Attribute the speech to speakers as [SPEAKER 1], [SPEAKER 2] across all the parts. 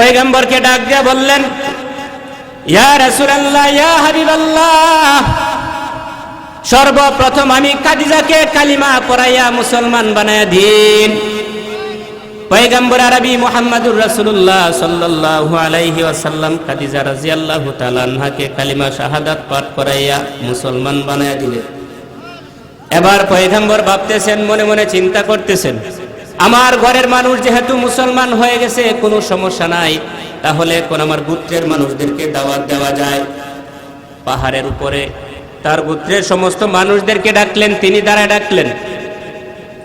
[SPEAKER 1] পয়গম্বরকে ডাক দিয়ে বললেন সর্বপ্রথম আমি কাদিজাকে কালিমা পড়াইয়া মুসলমান বানায়া দিন। পয়গম্বর আরবি মুহাম্মাদুর রাসূলুল্লাহ সাল্লাল্লাহু আলাইহি ওয়াসাল্লাম কাদিজা রাদিয়াল্লাহু তাআলা আনহাকে কালিমা শাহাদাত পাঠ করাইয়া মুসলমান বানায়া দিলেন। এবার পয়গম্বর ভাবতেছেন, মনে মনে চিন্তা করতেছেন আমার ঘরের মানুষ যেহেতু মুসলমান হয়ে গেছে, কোনো সমস্যা নাই। তাহলে কোন আমার গোত্রের মানুষদেরকে দাওয়াত দেওয়া যায়। পাহাড়ের উপরে তার গোত্রের সমস্ত মানুষদেরকে ডাকলেন, তিনি দ্বারা ডাকলেন,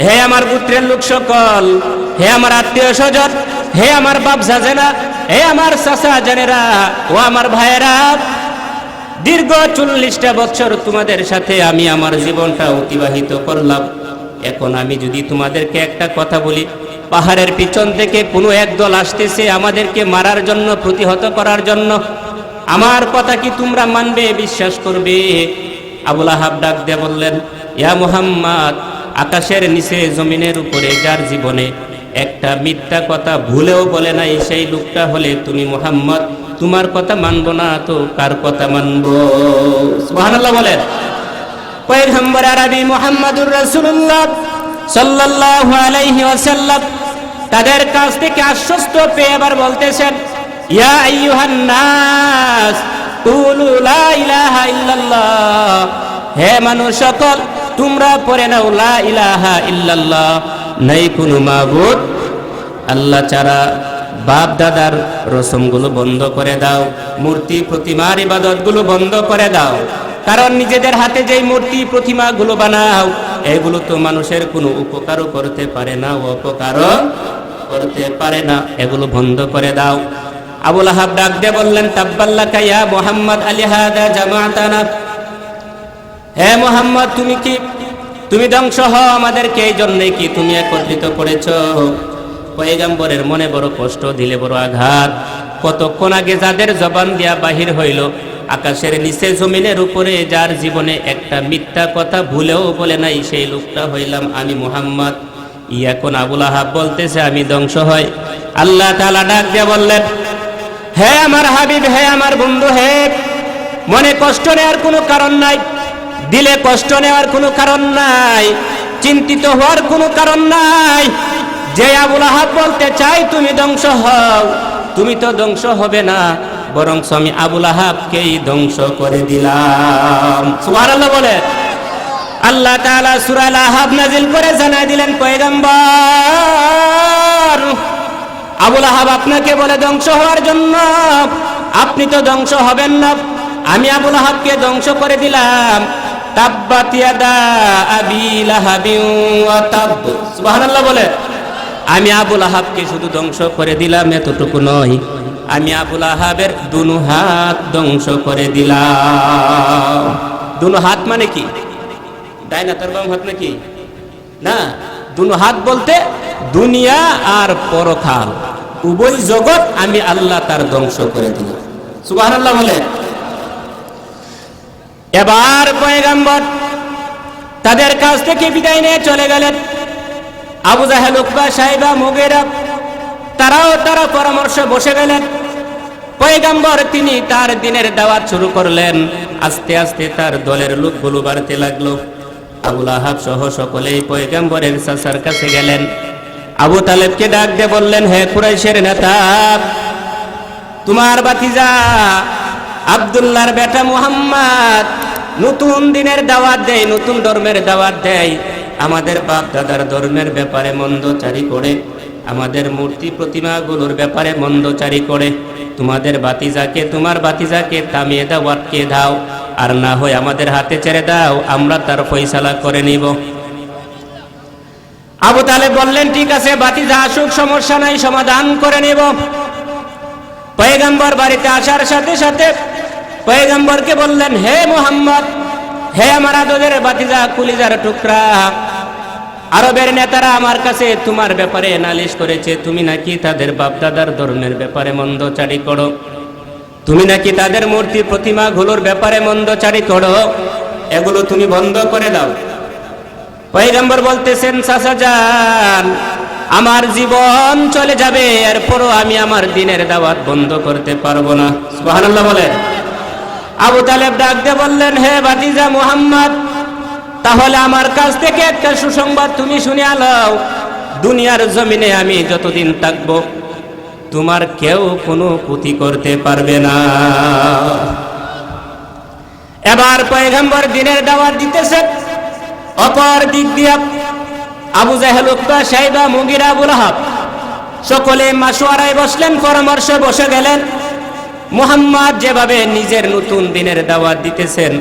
[SPEAKER 1] হে আমার গোত্রের লোক সকল, হে আমার আত্মীয় স্বজন, হে আমার বাপ জাজেনা হে আমার চাচা জানেরা, ও আমার ভাইয়েরা, দীর্ঘ চল্লিশটা বছর তোমাদের সাথে আমি আমার জীবনটা অতিবাহিত করলাম। এখন আমি যদি তোমাদেরকে একটা কথা বলি, পাহাড়ের পিছন থেকে কোনো একদল আসতেছে আমাদেরকে মারার জন্য, প্রতিহত করার জন্য। আমার কথা কি তোমরা মানবে, বিশ্বাস করবে? আবুল আহাব ডাক দিয়ে বললেন, ইয়া মুহাম্মদ, আকাশের নিচে, জমিনের উপরে, যার জীবনে একটা মিথ্যা কথা ভুলেও বলে নাই, সেই লোকটা হলে তুমি মুহাম্মদ। তোমার কথা মানবো না তো কার কথা মানবো? সুবহানাল্লাহ বলেন। পয়গম্বর আরবি মুহাম্মাদুর রাসূলুল্লাহ সাল্লাল্লাহু আলাইহি ওয়াসাল্লাম তাদের কাছ থেকে আশ্বস্ত পেয়ে আবার বলতেছেন, ইয়া আইয়ুহান নাস কুলু লা ইলাহা ইল্লাল্লাহ, হে মানুষ সকল, তোমরা পড়ে নাও লা ইলাহা ইল্লাল্লাহ, নাই কোনো মাবুদ। আল্লাহ ছাড়া বাপ দাদার রসমগুলো বন্ধ করে দাও, মূর্তি প্রতিমার ইবাদতগুলো বন্ধ করে দাও। কারণ নিজেদের হাতে যেই মূর্তি, প্রতিমাগুলো বানাও, এগুলো তো মানুষের কোনো উপকারও করতে পারে না, অপকারও করতে পারে না। এগুলো বন্ধ করে দাও। আবুল আহাব ডাক দিয়ে বললেন তাব্বাল্লা কাইয়া মোহাম্মদ আলী হাদা জামাতানা? হে মোহাম্মদ, তুমি কি, তুমি ধ্বংস হও আমাদেরকে, এই জন্যে কি তুমি একত্রিত করেছ? পয়গাম্বরের মনে বড় কষ্ট, দিলে বড় আঘাত। কতক্ষণ আগে যাদের জবান দিয়া বাহির হইল আকাশের নিচে জমিনের উপরে, যার জীবনে একটা মিথ্যা কথা ভুলেও বলে নাই সেই লোকটা হইলাম আমি মুহাম্মদ। এখন আবুল আহাব বলতেছে, আমি ধ্বংস হয় আল্লাহ তালা ডাক দিয়ে বললেন, হে আমার হাবিব, হে আমার বন্ধু, হে মনে কষ্ট নেওয়ার কোনো কারণ নাই, দিলে কষ্ট নেওয়ার কোনো কারণ নাই, চিন্তিত হওয়ার কোনো কারণ নাই। যে আবুল আহাব বলতে চাই, তুমি ধ্বংস হও। তুমি তো ধ্বংস হবে না। বরং আমি আবুল আহাবকেই ধ্বংস করে দিলাম। সুবহানাল্লাহ বলে। আল্লাহ তাআলা সূরা আহাব নাজিল করে জানাই দিলেন, পয়গম্বর আবুল আহাব আপনাকে বলে ধ্বংস হওয়ার জন্য আপনি তো ধ্বংস হবেন না। আমি আবুল আহাবকে ধ্বংস করে দিলাম। তাব্বাত ইয়াদা আবি লাহাবিন ওয়া তাব। সুবহানাল্লাহ বলে। আমি আবুল আহাবকে শুধু ধ্বংস করে দিলাম, এতটুকু নয়। আমি আবুল আহাবের দুনু হাত ধ্বংস করে দিলাম। দুনু হাত মানে কি? ডাইনা তার বাম হাত নাকি? না? দুনো হাত বলতে দুনিয়া আর পরকাল। উভয় জগৎ আমি আল্লাহ তার ধ্বংস করে দিল সুবহানাল্লাহ বলে এবার পয়গাম্বর তাদের কাছ থেকে বিদায় নিয়ে চলে গেলেন। আবু জাহেল, উকবা সাহেবা, মুগেরা তারাও তারা পরামর্শ বসে গেলেন। পয়গাম্বর তিনি তার দিনের দাওয়াত শুরু করলেন। আস্তে আস্তে তার দলের লোকগুলো বাড়তে লাগল। আবুল আহাব সহ সকলেই পয়গাম্বরের চাচার কাছে গেলেন। আবু তালেবকে ডাক দিয়ে বললেন, হে কুরাইশের নেতা, তোমার বাতিজা আব্দুল্লাহর বেটা মুহাম্মদ নতুন দিনের দাওয়াত দেয়, নতুন ধর্মের দাওয়াত দেয়। আমাদের বাপ দাদার ধর্মের ব্যাপারে মন্দচারি করে আমাদের মূর্তি প্রতিমাগুলোর ব্যাপারে মন্দচারি করে, তোমাদের বাতিজাকে, তোমার বাতিজাকে থামিয়ে দাও, আটকে দাও, আর না হয় আমাদের হাতে ছেড়ে দাও, আমরা তার ফয়সালা করে নিব। আবু তালে বললেন, ঠিক আছে, বাতিজা আসুক, সমস্যা নাই, সমাধান করে নিব। পয়গম্বর বাড়িতে আসার সাথে সাথে পয়গম্বরকে বললেন, হে মোহাম্মদ, হে আমার আদরের বাতিজা, কুলিজার টুকরা আরবের নেতারা আমার কাছে তোমার ব্যাপারে নালিশ করেছে, তুমি নাকি তাদের বাপদাদার ধর্মের ব্যাপারে মন্দ মন্দচারি করো? তুমি নাকি তাদের মূর্তি প্রতিমাগুলোর ব্যাপারে মন্দ মন্দচারি করো? এগুলো তুমি বন্ধ করে দাও। পয়গম্বর বলতেছেন, চাচা যান, আমার জীবন চলে যাবে, এরপরও আমি আমার দিনের দাওয়াত বন্ধ করতে পারব না। বলেন। আবু তালেব ডাক দিয়ে বললেন, হে বাতিজা মুহাম্মদ তাহলে আমার কাছ থেকে একটা সুসংবাদ তুমি শুনে আলাও। দুনিয়ার জমিনে আমি যতদিন থাকব, তোমার কেউ কোনো ক্ষতি করতে পারবে না। এবার পয়গম্বর দিনের দাওয়াত দিতেছে। অপর দিক দিয়ে আবু জাহেল, উক্তা সাইবা মুগিরা আবুল আহাব সকলে মাসোয়ারায় বসলেন, পরামর্শ বসে গেলেন। মোহাম্মদ যেভাবে নিজের নতুন দিনের দাওয়াত দিতেছেন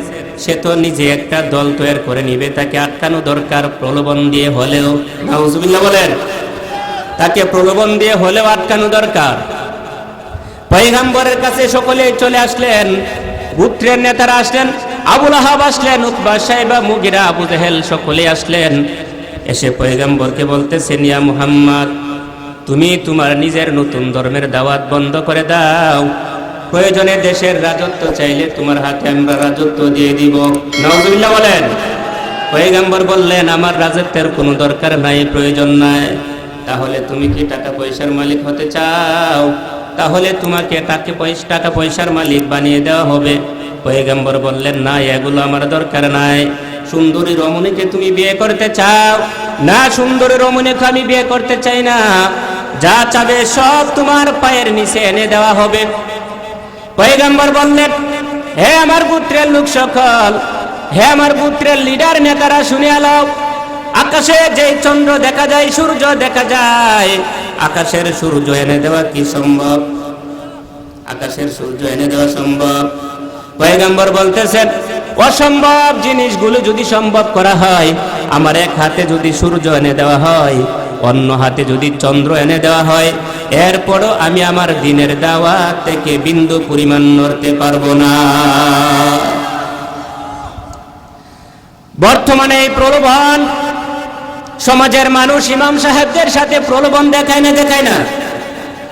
[SPEAKER 1] সে তো নিজে একটা দল তৈরি করে নিবে, তাকে আটকানো দরকার প্রলোভন দিয়ে হলেও। নাউজুবিল্লাহ বলেন, তাকে প্রলোভন দিয়ে হলেও আটকানো দরকার। পয়গাম্বরের কাছে সকলে চলে আসলেন, গোত্রের নেতারা আসলেন, আবুল আহাব আসলেন, উতবা সাহেবা, মুগিরা, আবু জাহেল সকলে আসলেন। এসে পয়গাম্বরকে বলতেছেন ইয়া মুহাম্মদ, তুমি তোমার নিজের নতুন ধর্মের দাওয়াত বন্ধ করে দাও। প্রয়োজনে দেশের রাজত্ব চাইলে তোমার হাতে আমরা রাজত্ব দিয়ে দিব। নজরুল্লাহ বলেন, পয়গাম্বর বললেন, আমার রাজত্বের কোনো দরকার নাই, প্রয়োজন নাই। তাহলে তুমি কি টাকা পয়সার মালিক হতে চাও? তাহলে তোমাকে টাকা পয়সা, টাকা পয়সার মালিক বানিয়ে দেওয়া হবে। পয়গাম্বর বললেন, না, এগুলো আমার দরকার নাই। সুন্দরী রমণীকে তুমি বিয়ে করতে চাও? না, সুন্দরী রমণীকে আমি বিয়ে করতে চাই না। যা চাবে সব তোমার পায়ের নিচে এনে দেওয়া হবে। পয়গাম্বর বললেন, হে আমার পুত্রের লোক সকল, হে আমার পুত্রের লিডার নেতারা শুনে আলাও আকাশে যে চন্দ্র দেখা যায়, সূর্য দেখা যায়। আকাশের সূর্য এনে দেওয়া কি সম্ভব? আকাশের সূর্য এনে দেওয়া সম্ভব? পয়গাম্বর বলতেছেন, অসম্ভব জিনিসগুলো যদি সম্ভব করা হয়, আমার এক হাতে যদি সূর্য এনে দেওয়া হয় অন্য হাতে যদি চন্দ্র এনে দেওয়া হয়, এরপরও আমি আমার দিনের দাওয়া থেকে বিন্দু পরিমাণ নড়তে পারব না। বর্তমানে এই প্রলোভন সমাজের মানুষ ইমাম সাহেবদের সাথে প্রলোভন দেখায় না দেখায় না,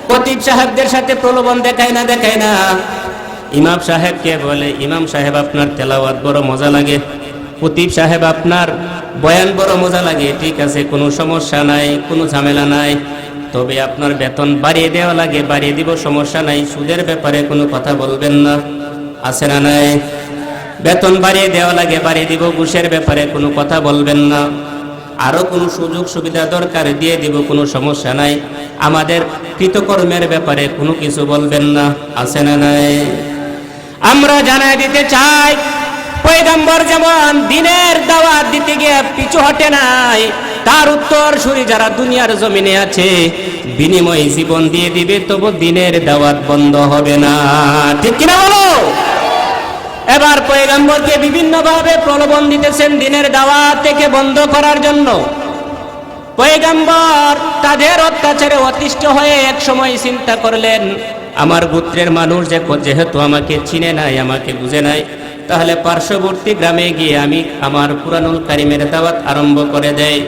[SPEAKER 1] খতিব সাহেবদের সাথে প্রলোভন দেখায় না দেখায় না। ইমাম সাহেবকে বলে, ইমাম সাহেব, আপনার তেলাওয়াত বড় মজা লাগে। খতিব সাহেব, আপনার বয়ান বড় মজা লাগে। ঠিক আছে, কোনো সমস্যা নাই, কোনো ঝামেলা নাই। তবে আপনার বেতন বাড়িয়ে দেওয়া লাগে, বাড়িয়ে দিব, সমস্যা নাই। সুদের ব্যাপারে কোনো কথা বলবেন না। আছে না নাই? বেতন বাড়িয়ে দেওয়া লাগে, বাড়িয়ে দিব, ঘুষের ব্যাপারে কোনো কথা বলবেন না। আরও কোনো সুযোগ সুবিধা দরকার, দিয়ে দিব, কোনো সমস্যা নাই। আমাদের কৃতকর্মের ব্যাপারে কোনো কিছু বলবেন না। আছে না নাই? আমরা জানাই দিতে চাই পয়গম্বর যেমন দিনের দাওয়াত দিতে গিয়ে পিছু হটে নাই, তার উত্তর সুরি যারা দুনিয়ার জমিনে আছে, বিনিময় জীবন দিয়ে দিবে, তবু দিনের দাওয়াত বন্ধ হবে না। ঠিক কিনা বলো? এবার পয়গম্বরকে বিভিন্নভাবে প্রলোভন দিতেছেন দিনের দাওয়াত থেকে বন্ধ করার জন্য। পয়গম্বর তাদের অত্যাচারে অতিষ্ঠ হয়ে এক সময় চিন্তা করলেন, আমার গোত্রের মানুষ যেহেতু আমাকে চিনে নাই, আমাকে বুঝে নাই তাহলে পার্শ্ববর্তী গ্রামে গিয়ে আমি আমার পুরানুল কারিমের দাওয়াত আরম্ভ করে দেয়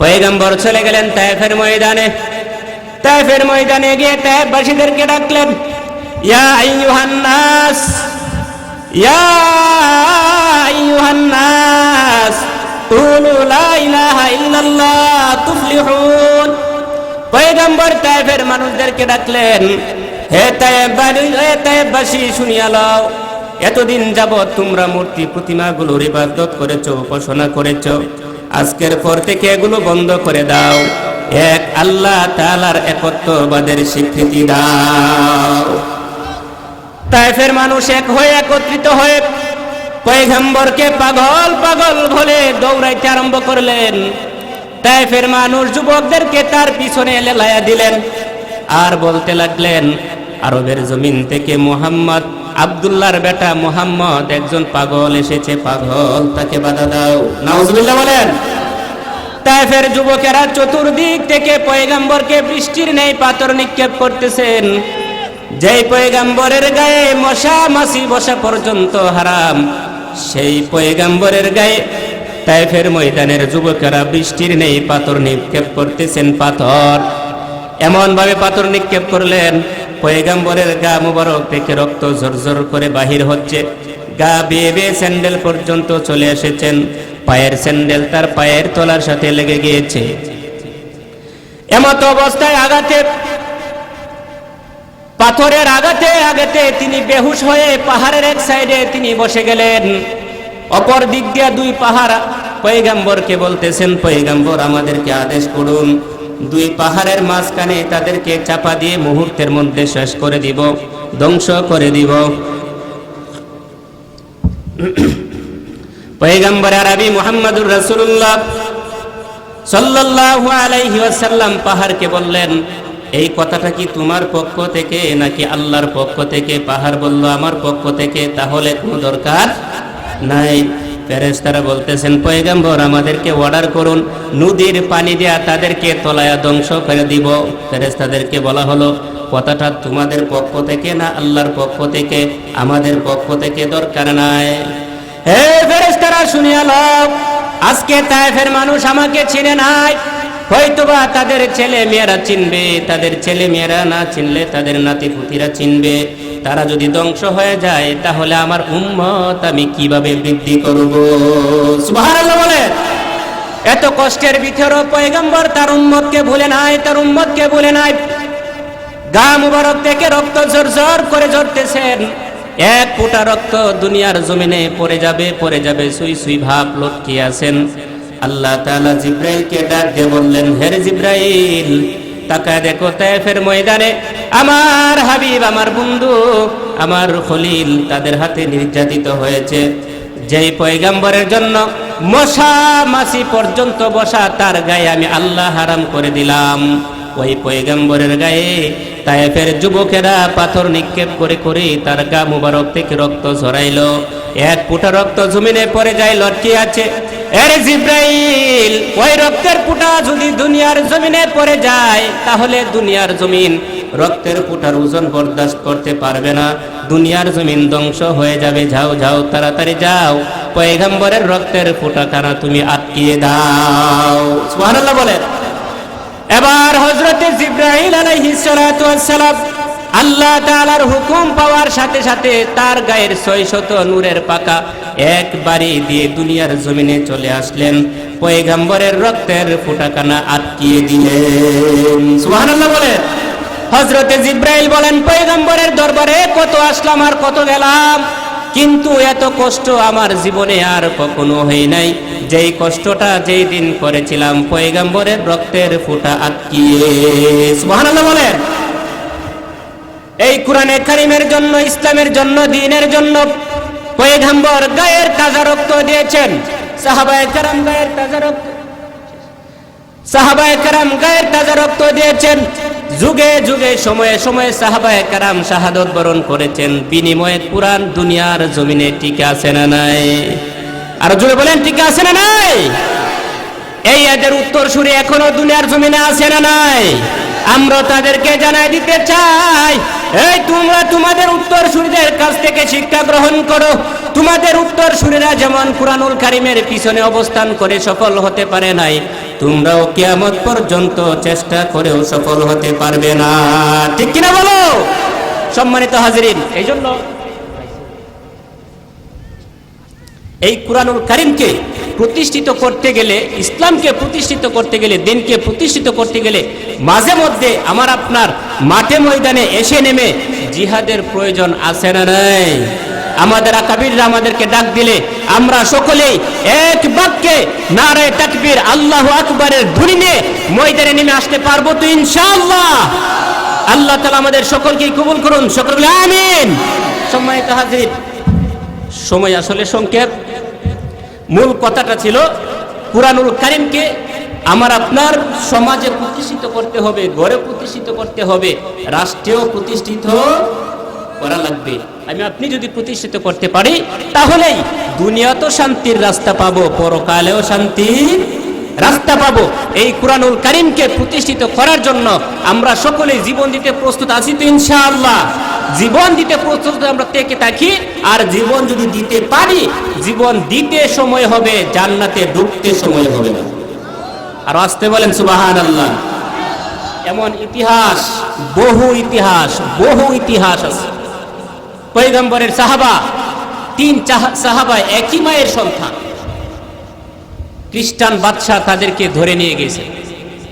[SPEAKER 1] পয়গম্বর চলে গেলেন তায়েফের ময়দানে। তায়েফের ময়দানে গিয়ে তায়েফবাসীদেরকে ডাকলেন, ইয়া আইয়ুহান নাস ইয়া আইয়ুহান নাস কুলু লা ইলাহা ইল্লাল্লাহ তুফলিহুন। পয়গম্বর তায়েফের মানুষদেরকে ডাকলেন, হে তায়েফবাসী হে তায়েফবাসী শুনিয়া লও। এতদিন যাবৎ তোমরা মূর্তি প্রতিমাগুলোর ইবাদত করেছ, উপাসনা করেছ। আজকের পর থেকে এগুলো বন্ধ করে দাও। এক আল্লাহ তাআলার একত্ববাদের স্বীকৃতি দাও। তাইফের মানুষ এক হয়ে একত্রিত হয়ে পয়গম্বরকে পাগল পাগল বলে দৌড়াইতে আরম্ভ করলেন। তাইফের মানুষ যুবকদেরকে তার পিছনে লেলায়া দিলেন। আর বলতে লাগলেন, আরবের জমিন থেকে মোহাম্মদ আবদুল্লাহর বেটা মোহাম্মদ একজন পাগল এসেছে, পাগল, তাকে বাধা দাও। নাউজুবিল্লাহ বলেন। তাইফের যুবকেরা চতুর্দিক থেকে পয়গাম্বরকে বৃষ্টির নেই, পাথর নিক্ষেপ করতেছেন। যেই পয়গাম্বরের গায়ে মশা মাছি বসা পর্যন্ত হারাম, সেই পয়গাম্বরের গায়ে তাইফের ময়দানের যুবকেরা বৃষ্টির নেই, পাথর নিক্ষেপ করতেছেন, পাথর। এমন ভাবে পাথর নিক্ষেপ করলেন পয়গাম্বরের গা মুবারক থেকে রক্ত ঝরঝর করে বাহির হচ্ছে। গা বেয়ে বেয়ে স্যান্ডেল পর্যন্ত চলে এসেছেন। পায়ের স্যান্ডেল তার পায়ের তলার সাথে লেগে গিয়েছে। এমত অবস্থায় আঘাতে, পাথরের আঘাতে আঘাতে তিনি বেহুশ হয়ে পাহাড়ের এক সাইডে তিনি বসে গেলেন। অপর দিক দিয়ে দুই পাহাড় পৈগাম্বরকে বলতেছেন পৈগাম্বর আমাদেরকে আদেশ করুন। দুই পাহাড়ের মাঝখানে তাদেরকে চাপা দিয়ে মুহূর্তের মধ্যে শেষ করে দিব, ধ্বংস করে দিব। পৈগম্বর আরবি মুহাম্মদুর রাসূলুল্লাহ সাল্লাল্লাহু আলাইহি ওয়াসাল্লাম পাহাড়কে বললেন, এই কথাটা কি তোমার পক্ষ থেকে নাকি আল্লাহর পক্ষ থেকে? পাহাড় বলল, আমার পক্ষ থেকে, তাহলে কোনো দরকার নাই। ফেরেশতারা বলতেছেন, পয়গাম্বর, আমাদেরকে অর্ডার করুন, নদীর পানি দেয়া তাদেরকে তলায়া ধ্বংস করে দিব। ফেরেশতাদেরকে বলা হলো, কথাটা তোমাদের পক্ষ থেকে না আল্লাহর পক্ষ থেকে? আমাদের পক্ষ থেকে দরকার নাই। হে ফেরেশতারা, শুনিয়া লও, আজকে তায়েফের মানুষ আমাকে চিনে নাই। হয়তোবা তাদের ছেলে মেয়েরা চিনবে, তাদের ছেলে মেয়েরা না চিনলে তাদের নাতি পুতিরা চিনবে। তারা যদি ধ্বংস হয়ে যায়, তাহলে আমার উম্মত আমি কীভাবে বৃদ্ধি করব? বলে এত কষ্টের ভিতরও পয়গম্বর তার উম্মতকে ভুলে নাই, তার উম্মতকে ভুলে নাই। গা মুবারক থেকে রক্ত ঝরঝর করে ঝরতেছেন। এক ফোঁটা রক্ত দুনিয়ার জমিনে পড়ে যাবে পড়ে যাবে, সুই সুই ভাব লটকে আছেন। আল্লাহ তাআলা জিব্রাইলকে ডাক দিয়ে বললেন, হে জিব্রাইল তাকায় দেখো তায়েফের ময়দানে। আমার হাবিব, আমার বন্ধু, আমার খলিল তাদের হাতে নির্যাতিত হয়েছে। যেই পয়গাম্বরের জন্য মশা মাছি পর্যন্ত বসা, তার গায়ে আমি আল্লাহ হারাম করে দিলাম। ওই পয়গাম্বরের গায়ে তায়েফের যুবকেরা পাথর নিক্ষেপ করে করে তার গা মুবারক থেকে রক্ত ঝরাইল। এক ফুটা রক্ত জমিনে পড়ে যায়, লটকে আছে। এর জিব্রাইল, ওই রক্তের ফুটা যদি দুনিয়ার জমিনে পড়ে যায়, তাহলে দুনিয়ার জমিন রক্তের ফুটার ওজন বরদাস্ত করতে পারবে না। দুনিয়ার জমিন ধ্বংস হয়ে যাবে। যাও যাও তাড়াতাড়ি যাও। পয়গাম্বরের রক্তের ফুটা কানা তুমি আটকিয়ে দাও। সুবহানাল্লাহ বলেন। এবার হজরতে জিব্রাহিল আলাইহিস সালাতু ওয়াস সালাম আল্লাহ তাআলার হুকুম পাওয়ার সাথে সাথে তার গায়ের ছয়শত নূরের পাকা একবারে দিয়ে দুনিয়ার জমিনে চলে আসলেন। পয়গাম্বরের রক্তের ফোটাকানা আটকিয়ে দিলেন। সুবহানাল্লাহ বলেন। হজরতে জিব্রাইল বলেন, পয়গাম্বরের দরবারে কত আসলাম আর কত গেলাম। কিন্তু এত কষ্ট আমার জীবনে আর কখনো হয় নাই। যেই কষ্টটা যেই দিন করেছিলাম, পয়গাম্বরের রক্তের ফোঁটা আটকিয়ে। সুবহানাল্লাহ বলেন। এই কোরআনে কারিমের জন্য, ইসলামের জন্য দ্বীনের জন্য পয়গাম্বর গায়ের তাজা রক্ত দিয়েছেন। সাহাবায়ে কেরাম গায়ের তাজা রক্ত সাহাবায়ে কেরাম গায়ের তাজা রক্ত দিয়েছেন। যুগে যুগে, সময়ে সময়ে সাহাবায়ে কেরাম শাহাদত বরণ করেছেন। বিনিময়ে কোরআন দুনিয়ার জমিনে টিকে আছে না নাই? আর জুড়ে বলেন, টিকে আছে না নাই? এই এদের উত্তর সুরে এখনও দুনিয়ার জমিনে আছে না নাই? আমরা তাদেরকে জানাই দিতে চাই। এই তোমরা তোমাদের উত্তর সুরীদের কাছ থেকে শিক্ষা গ্রহণ করো। তোমাদের উত্তর সুরীরা যেমন কুরআনুল কারিমের পিছনে অবস্থান করে সফল হতে পারে নাই, তোমরাও কিয়ামত পর্যন্ত চেষ্টা করেও সফল হতে পারবে না। ঠিক কিনা বলো? সম্মানিত হাজিরিন এই জন্য এই কুরআনুল কারিমকে প্রতিষ্ঠিত করতে গেলে, ইসলামকে প্রতিষ্ঠিত করতে গেলে, দিনকে প্রতিষ্ঠিত করতে গেলে মাঝে মধ্যে আমার আপনার মাঠে ময়দানে এসে নেমে জিহাদের প্রয়োজন আছে না নাই? আমাদের আকাবিররা আমাদেরকে ডাক দিলে, আমরা সকলেই এক বাক্যে নারে তাকবীর, আল্লাহু আকবারের ধ্বনি নিয়ে ময়দানে নেমে আসতে পারব তো ইনশাআল্লাহ। আল্লাহ তাআলা আমাদের সকলকেই কবুল করুন সকল বলে আমিন। সম্মানিত হাজির, সময় আসলে সংক্ষেপ। মূল কথাটা ছিল, কুরআনুল কারিমকে আমার আপনার সমাজে প্রতিষ্ঠিত করতে হবে, ঘরে প্রতিষ্ঠিত করতে হবে, রাষ্ট্রেও প্রতিষ্ঠিত করা লাগবে। আমি, আপনি যদি প্রতিষ্ঠিত করতে পারি, তাহলেই দুনিয়া তো শান্তির রাস্তা পাবো, পরকালেও শান্তির রাস্তা পাবো। এই কুরআনুল কারিমকে প্রতিষ্ঠিত করার জন্য আমরা সকলে জীবন দিতে প্রস্তুত আছি তো ইনশাআল্লাহ। জীবন দিতে প্রস্তুত আমরা থেকে থাকি। আর জীবন যদি দিতে পারি, জীবন দিতে সময় হবে, জান্নাতে ঢুকতে সময় হবে না। আর আসতে বলেন সুবাহান আল্লাহ এমন ইতিহাস, বহু ইতিহাস বহু ইতিহাস আছে। পৈগম্বরের সাহাবা, তিন সাহাবা একই মায়ের সন্তান। খ্রিস্টান বাদশাহ তাদেরকে ধরে নিয়ে গেছে,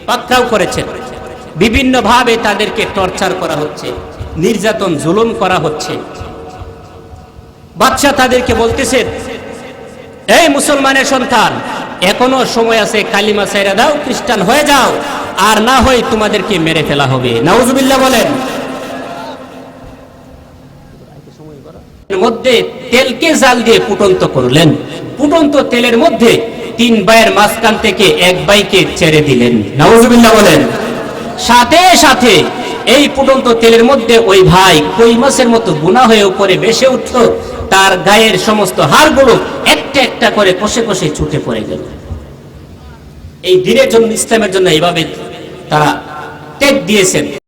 [SPEAKER 1] পাকড়াও করেছেন। বিভিন্নভাবে তাদেরকে টর্চার করা হচ্ছে। নির্যাতন জুলুম করা হচ্ছে। বাচ্চা তাদেরকে বলতেছে এই মুসলমানের সন্তান, এখনও সময় আছে কালিমা সাইরা দাও, খ্রিস্টান হয়ে যাও, আর না হয় তোমাদেরকে মেরে ফেলা হবে। নাউজুবিল্লাহ বলেন। মধ্যে তেলকে জাল দিয়ে ফুটন্ত করলেন। ফুটন্ত তেলের মধ্যে তিন ভাইয়ের মাঝখান থেকে এক ভাইকে ছেড়ে দিলেন। নাউজুবিল্লাহ বলেন, সাথে সাথে এই ফুটন্ত তেলের মধ্যে ওই ভাই কই মাছের মতো গুণা হয়ে উপরে বেসে উঠল, তার গায়ের সমস্ত হাড়গুলো একটা একটা করে কষে কষে ছুটে পড়ে গেল। এই দিনের জন্য, ইসলামের জন্য এইভাবে তারা ত্যাগ দিয়েছেন।